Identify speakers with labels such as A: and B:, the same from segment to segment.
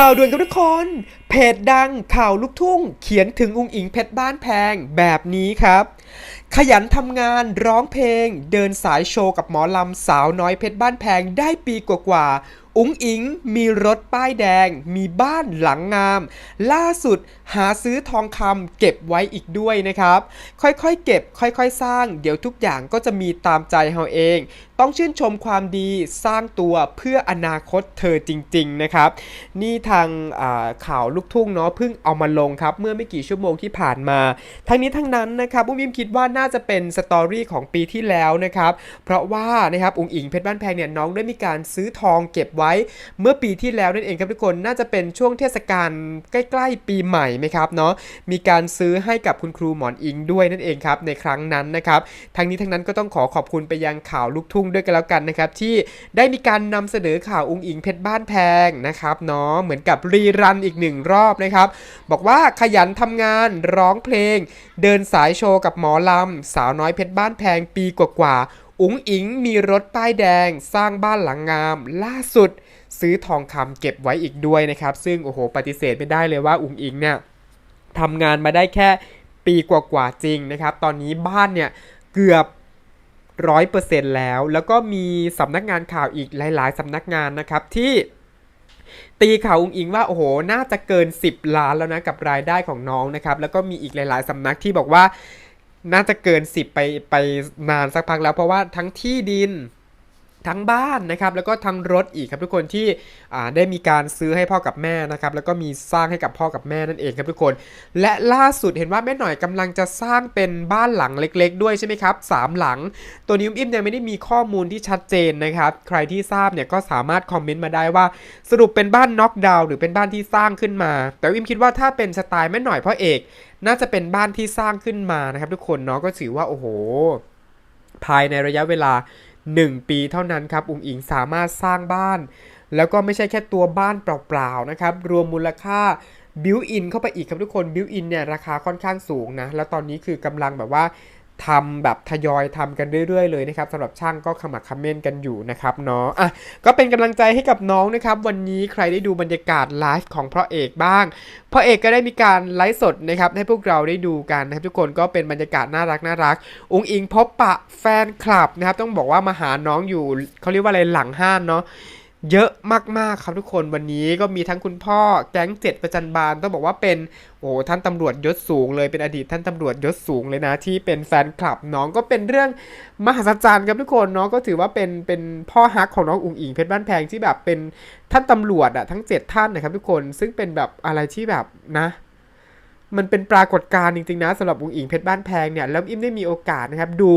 A: ข่าวด่วนกับทุกคน เพจดังข่าวลูกทุ่ง เขียนถึงอุงอิงเพชรบ้านแพงแบบนี้ครับ ขยันทำงานร้องเพลง เดินสายโชว์กับหมอลำสาวน้อยเพชรบ้านแพงได้ปีกว่าๆ อุงอิงมีรถป้ายแดง มีบ้านหลังงาม ล่าสุดหาซื้อทองคำเก็บไว้อีกด้วยนะครับ ค่อยๆเก็บ ค่อยๆ สร้าง เดี๋ยวทุกอย่างก็จะมีตามใจเฮาเอง ต้องชื่นชมความดีสร้างตัวเพื่ออนาคตเธอจริง ๆ นะครับ นี่ทางาข่าวลูกทุ่งเนาะเพิ่งเอามาลงครับ เมื่อไม่กี่ชั่วโมงที่ผ่านมา ทั้งนี้ทั้งนั้นนะครับอุ้มยิ้มคิดว่าน่าจะเป็นสตอรี่ของปีที่แล้วนะครับ เพราะว่านะครับอุ๋งอิงเพชรบ้านแพงเนี่ยน้องได้มีการซื้อทองเก็บไว้เมื่อปีที่แล้วนั่นเองครับทุกคนน่าจะเป็นช่วงเทศกาลใกล้ๆปีใหม่ไหมครับเนาะมีการซื้อให้กับคุณครูหมอนอิงด้วยนั่นเองครับในครั้งนั้นนะครับทั้งนี้ทั้งนั้นก็ต้องขอขอบคุณไปยังข่าวลูกทุ่งด้วยกันแล้วกันนะครับที่ได้มีการนำเสนอข่าวอุ๋งอิงเพชรบ้านแพงนะครับเนาะเหมือนกับรีรันอีกหนึ่งรอบนะครับบอกว่าขยันทำงานร้องเพลง เดินสายโชว์กับหมอลำสาวน้อยเพชรบ้านแพงปีกว่าๆ อุ๋งอิงมีรถป้ายแดง สร้างบ้านหลังงาม ล่าสุด ซื้อทองคำเก็บไว้อีกด้วยนะครับ ซึ่งโอ้โหปฏิเสธไม่ได้เลยว่าอุ๋งอิงเนี่ยทำงานมาได้แค่ปีกว่าๆจริงนะครับ ตอนนี้บ้านเนี่ยเกือบร้อยเปอร์เซ็นต์แล้ว แล้วก็มีสำนักงานข่าวอีกหลาย ๆสำนักงานนะครับที่ตีข่าวอุงอิงว่าโอ้โห น่าจะเกิน 10 ล้านแล้วนะกับรายได้ของน้องนะครับ แล้วก็มีอีกหลาย ๆสำนักที่บอกว่า น่าจะเกินสิบไปไปนานสักพักแล้ว เพราะว่าทั้งที่ดิน ทั้งบ้านนะครับแล้วก็ทั้งรถอีกครับทุกคนที่ได้มีการซื้อให้พ่อกับแม่นะครับแล้วก็มีสร้างให้กับพ่อกับแม่นั่นเองครับทุกคน และล่าสุดเห็นว่าแม่หน่อยกำลังจะสร้างเป็นบ้านหลังเล็ก ๆ ด้วยใช่ไหมครับสามหลัง ตัวนี้อุ้มอิ่มยังไม่ได้มีข้อมูลที่ชัดเจนนะครับใครที่ทราบเนี่ยก็สามารถคอมเมนต์มาได้ว่าสรุปเป็นบ้านน็อกดาวน์หรือเป็นบ้านที่สร้างขึ้นมา แต่อุ้มคิดว่าถ้าเป็นสไตล์แม่หน่อยพ่อเอก น่าจะเป็นบ้านที่สร้างขึ้นมานะครับ ทุกคนเนาะก็ถือว่าโอ้โห ภายในระยะเวลา 1 ปีเท่านั้นครับอุ๋งอิงสามารถสร้างบ้าน แล้วก็ไม่ใช่แค่ตัวบ้านเปล่าๆนะครับ รวมมูลค่าบิวอินเข้าไปอีกครับทุกคนบิวอินเนี่ยราคาค่อนข้างสูงนะ แล้วตอนนี้คือกำลังแบบว่า ทำแบบทยอยทำกันเรื่อยๆเลยนะครับสำหรับช่างก็ขมักเขม้นกันอยู่นะครับเนาะอะก็เป็นกำลังใจให้กับน้องนะครับ วันนี้ใครได้ดูบรรยากาศไลฟ์ของพ่อเอกบ้างพ่อเอกก็ได้มีการไลฟ์สดนะครับให้พวกเราได้ดูกันนะครับทุกคนก็เป็นบรรยากาศน่ารักน่ารักอุงอิงพบปะแฟนคลับนะครับต้องบอกว่ามาหาน้องอยู่เขาเรียกว่าอะไรหลังห้านเนาะ เยอะมากๆครับทุกคนวันนี้ก็มีทั้งคุณพ่อแก๊งเจ็ดประจันบานต้องบอกว่าเป็นโอ้ท่านตำรวจยศสูงเลยเป็นอดีตท่านตำรวจยศสูงเลยนะ ที่เป็นแฟนคลับน้องก็เป็นเรื่องมหัศจรรย์ครับทุกคนเนาะก็ถือว่าเป็นเป็นพ่อฮักของน้องอุ๋งอิงเพชรบ้านแพงที่แบบเป็นท่านตำรวจอะทั้งเจ็ดท่านนะครับทุกคนซึ่งเป็นแบบอะไรที่แบบนะมันเป็นปรากฏการณ์จริงๆนะสำหรับอุงอิงเพชรบ้านแพงเนี่ยแล้วอิมได้มีโอกาสนะครับดู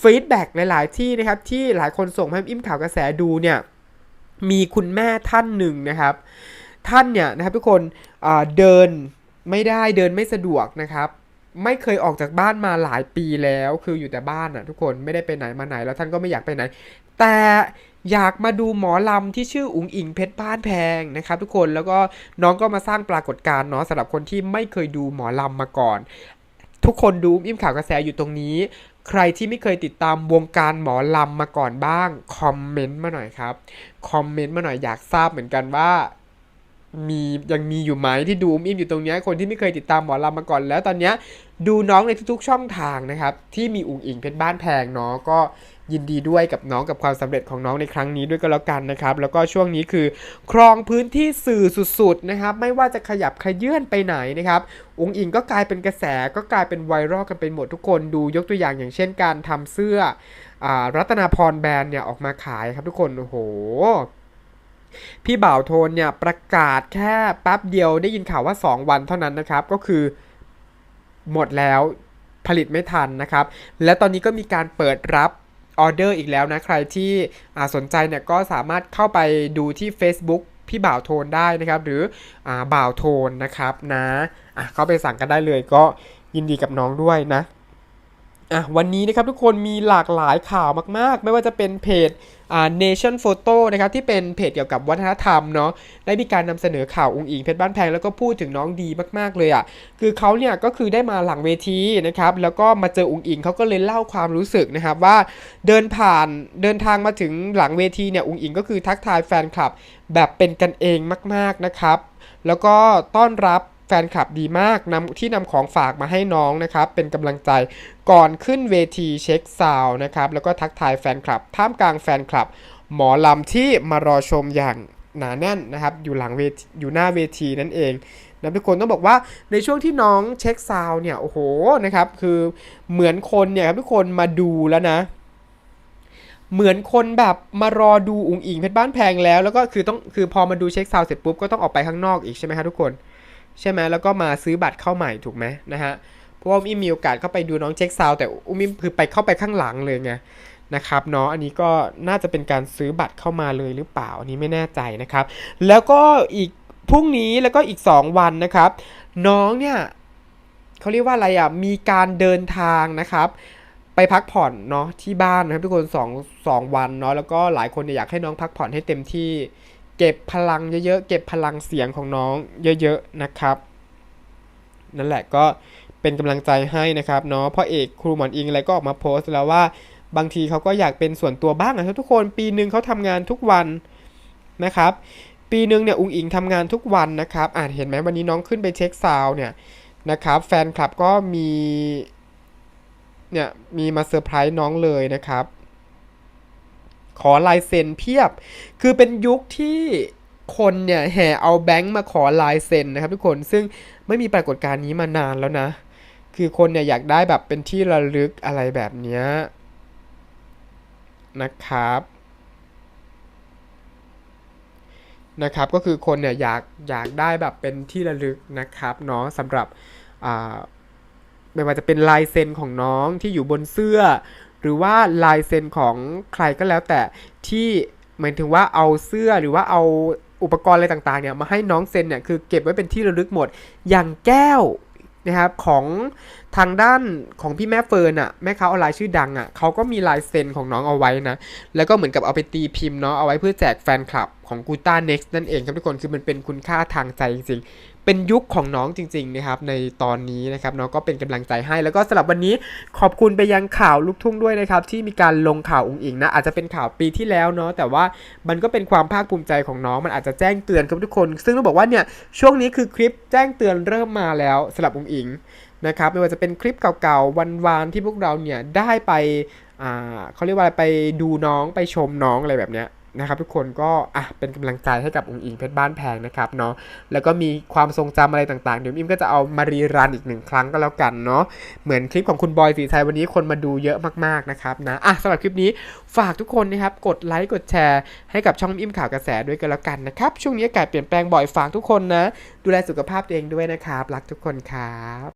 A: ฟีดแบ็กหลาย ๆ ที่นะครับที่หลายคนส่งให้อิมข่าวกระแสดูเนี่ย มีคุณแม่ท่านหนึ่งนะครับ ท่านเนี่ยนะครับทุกคนเดินไม่ได้เดินไม่สะดวกนะครับไม่เคยออกจากบ้านมาหลายปีแล้ว คืออยู่แต่บ้านอะทุกคนไม่ได้ไปไหนมาไหนแล้วท่านก็ไม่อยากไปไหน แต่อยากมาดูหมอลำที่ชื่ออุ๋งอิงเพชรบ้านแพงนะครับทุกคนแล้วก็น้องก็มาสร้างปรากฏการณ์เนาะสำหรับคนที่ไม่เคยดูหมอลำมาก่อน ทุกคนดูอิ่มข่าวกระแสอยู่ตรงนี้ ใครที่ไม่เคยติดตามวงการหมอลำมาก่อนบ้าง คอมเมนต์มาหน่อยครับ คอมเมนต์มาหน่อยอยากทราบเหมือนกันว่า มียังมีอยู่ไหมที่ดูอิ่มอยู่ตรงนี้คนที่ไม่เคยติดตามหมอลำมาก่อน แล้วตอนนี้ดูน้องในทุกๆช่องทางนะครับ ที่มีอุ๋งอิงเพชรบ้านแพงเนาะก็ ยินดีด้วยกับน้องกับความสำเร็จของน้องในครั้งนี้ด้วยก็แล้วกันนะครับ แล้วก็ช่วงนี้คือ ครองพื้นที่สื่อสุดๆนะครับ ไม่ว่าจะขยับขยื่นไปไหนนะครับอุ๋งอิงก็กลายเป็นกระแสก็กลายเป็นไวรัลกันเป็นหมดทุกคนดูยกตัวอย่างอย่างเช่นการทำเสื้ออรัตนาพรแบรนด์เนี่ยออกมาขายครับทุกคนโอ้โหพี่บ่าวโทนเนี่ยประกาศแค่แป๊บเดียวได้ยินข่าวว่า 2 วันเท่านั้นนะครับ ก็คือหมดแล้วผลิตไม่ทันนะครับ และตอนนี้ก็มีการเปิดรับ ออเดอร์อีกแล้วนะ ใครที่สนใจเนี่ยก็สามารถเข้าไปดูที่ Facebook พี่บ่าวโทนได้นะครับ หรืออบ่าวโทนนะครับนะะเข้าไปสั่งกันได้เลยก็ยินดีกับน้องด้วยนะ อะวันนี้นะครับทุกคนมีหลากหลายข่าวมาก ๆ ไม่ว่าจะเป็นเพจอ่า Nation Photo นะครับที่เป็นเพจเกี่ยวกับวัฒนธรรมเนาะได้มีการนำเสนอข่าวองค์อิงเพชรบ้านแพงแล้วก็พูดถึงน้องดีมากๆเลยอะคือเขาเนี่ยก็คือได้มาหลังเวทีนะครับแล้วก็มาเจอองค์อิงเขาก็เลยเล่าความรู้สึกนะครับว่าเดินผ่านเดินทางมาถึงหลังเวทีเนี่ยองค์อิงก็คือทักทายแฟนคลับแบบเป็นกันเองมาก ๆนะครับ แล้วก็ต้อนรับ แฟนคลับดีมากนำที่นำของฝากมาให้น้องนะครับ เป็นกำลังใจก่อนขึ้นเวทีเช็คซาวนะครับ แล้วก็ทักทายแฟนคลับ ท่ามกลางแฟนคลับ หมอลำที่มารอชมอย่างหนาแน่นนะครับ อยู่หลังเวทีอยู่หน้าเวทีนั่นเองนะทุกคนต้องบอกว่าในช่วงที่น้องเช็คซาวเนี่ยโอ้โหนะครับคือเหมือนคนเนี่ยครับทุกคนมาดูแล้วนะ เหมือนคนแบบมารอดูอุ๋งอิงเพชรบ้านแพงแล้วแล้วก็คือต้องคือพอมาดูเช็คซาวเสร็จปุ๊บก็ต้องออกไปข้างนอกอีกใช่ไหมครับทุกคน ใช่ไหมแล้วก็มาซื้อบัตรเข้าใหม่ถูกไหมนะฮะเพราะว่าอุ้มมีโอกาสเข้าไปดูน้องเช็คซาวแต่อุ้มิคือไปเข้าไปข้างหลังเลยไงนะครับเนาะอันนี้ก็น่าจะเป็นการซื้อบัตรเข้ามาเลยหรือเปล่าอันนี้ไม่แน่ใจนะครับ แล้วก็อีกพรุ่งนี้แล้วก็อีก 2 วันนะครับ น้องเนี่ยเขาเรียกว่าอะไรอะมีการเดินทางนะครับไปพักผ่อนเนาะที่บ้านนะครับทุกคนสองสองวันเนาะแล้วก็หลายคนเนี่ยอยากให้น้องพักผ่อนให้เต็มที่ เก็บพลังเยอะๆ เก็บพลังเสียงของน้องเยอะๆนะครับ นั่นแหละก็เป็นกำลังใจให้นะครับเนาะพ่อเอกครูหมอนอิงอะไรก็ออกมาโพสต์แล้วว่าบางทีเขาก็อยากเป็นส่วนตัวบ้างนะครับทุกคนปีหนึ่งเขาทำงานทุกวันนะครับ ปีหนึ่งเนี่ยอุงอิงทำงานทุกวันนะครับอ่าเห็นไหมวันนี้น้องขึ้นไปเช็คซาวเนี่ยนะครับแฟนคลับก็มีเนี่ยมีมาเซอร์ไพรส์น้องเลยนะครับ ขอลายเซ็นเพียบ คือเป็นยุคที่คนเนี่ยแห่เอาแบงค์มาขอลายเซ็นนะครับทุกคนซึ่งไม่มีปรากฏการณ์นี้มานานแล้วนะ คือคนเนี่ยอยากได้แบบเป็นที่ระลึกอะไรแบบเนี้ยนะครับนะครับก็คือคนเนี่ยอยากอยากได้แบบเป็นที่ระลึกนะครับเนาะสำหรับไม่ว่าจะเป็นลายเซ็นของน้องที่อยู่บนเสื้อ หรือว่าลายเซ็นของใครก็แล้วแต่ที่หมายถึงว่าเอาเสื้อหรือว่าเอาอุปกรณ์อะไรต่างๆเนี่ยมาให้น้องเซ็นเนี่ยคือเก็บไว้เป็นที่ระลึกหมด อย่างแก้วนะครับของทางด้านของพี่แม่เฟิร์นอะแม่ค้าออนไลน์ชื่อดังอะเขาก็มีลายเซ็นของน้องเอาไว้นะ แล้วก็เหมือนกับเอาไปตีพิมพ์เนาะเอาไว้เพื่อแจกแฟนคลับของกูต้าเน็กซ์นั่นเองครับทุกคนคือมันเป็นคุณค่าทางใจจริง เป็นยุคของน้องจริงๆนะครับในตอนนี้นะครับเนาะก็เป็นกำลังใจให้แล้วก็สำหรับวันนี้ขอบคุณไปยังข่าวลูกทุ่งด้วยนะครับที่มีการลงข่าวองค์อิงนะอาจจะเป็นข่าวปีที่แล้วเนาะแต่ว่ามันก็เป็นความภาคภูมิใจของน้องมันอาจจะแจ้งเตือนกับทุกคน ซึ่งต้องบอกว่าเนี่ยช่วงนี้คือคลิปแจ้งเตือนเริ่มมาแล้วสำหรับองค์อิงนะครับไม่ว่าจะเป็นคลิปเก่าๆ วันๆที่พวกเราเนี่ยได้ไปอ่าเขาเรียกว่าอะไรไปดูน้องไปชมน้องอะไรแบบเนี้ย นะครับทุกคนก็อะเป็นกำลังใจให้กับองค์อิงเพชรบ้านแพงนะครับเนาะแล้วก็มีความทรงจำอะไรต่างๆ เดี๋ยวอิมก็จะเอามารีรันอีกหนึ่งครั้งก็แล้วกันเนาะเหมือนคลิปของคุณบอยสีชัยวันนี้คนมาดูเยอะมากๆนะครับนะอะสำหรับคลิปนี้ฝากทุกคนนะครับกดไลค์กดแชร์ให้กับช่องอิมข่าวกระแสด้วยกันแล้วกันนะครับช่วงนี้อากาศเปลี่ยนแปลงบ่อยฝากทุกคนนะดูแลสุขภาพตัวเองด้วยนะครับรักทุกคนครับ